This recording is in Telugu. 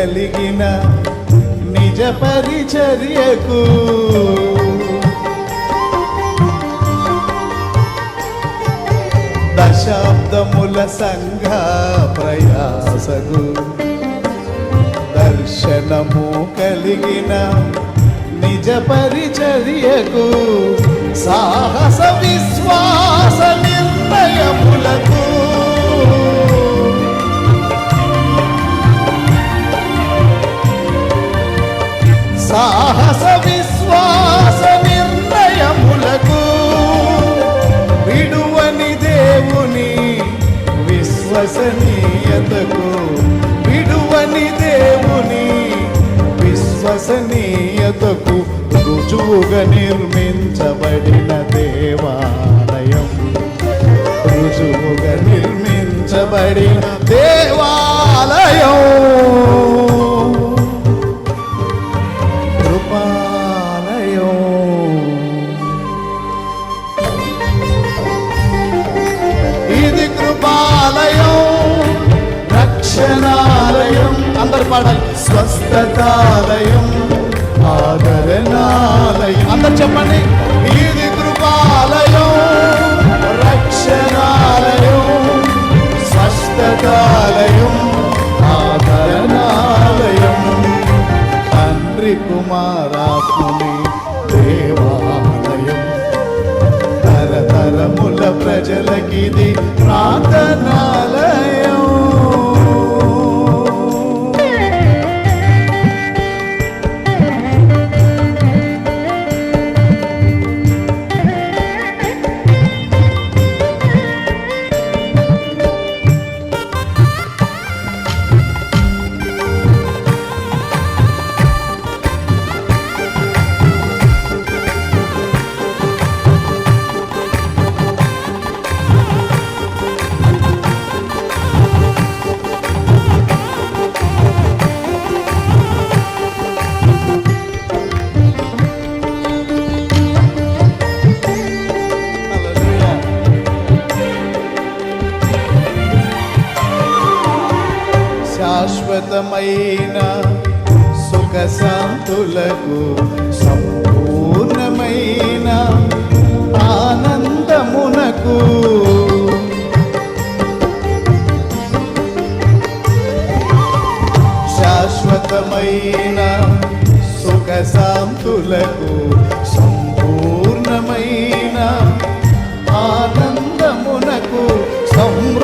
కలిగిన నిజ పరిచర్యకు. దశాబ్దముల సంఘ ప్రయాసకు. దర్శనము కలిగిన నిజ పరిచర్యకు. సాహస విశ్వాస విశ్వసనీయతకు విడువని దేవుని విశ్వసనీయతకు రుజువుగా నిర్మించబడిన దేవాలయం. రుజువుగా నిర్మించబడిన దేవాలయం. కృపాలయం. ఇది కృపాలయం. రక్షణాలయం అందరు పాడాలి స్వస్థతాలయం ఆదరణాలయం. అందరు చెప్పండి. ఇది కృపాలయం రక్షణాలయం స్వస్థతాలయం ఆదరణాలయం. తండ్రి కుమారాత్ముని దేవాలయం. తరతరముల ప్రజలకిది ప్రార్థనాలయం. శాశ్వతమైన సుఖశాంతులకు సంపూర్ణమైన ఆనందమునకు. శాశ్వతమైన సుఖశాంతులకు సంపూర్ణమైన ఆనందమునకు సంపూర్ణ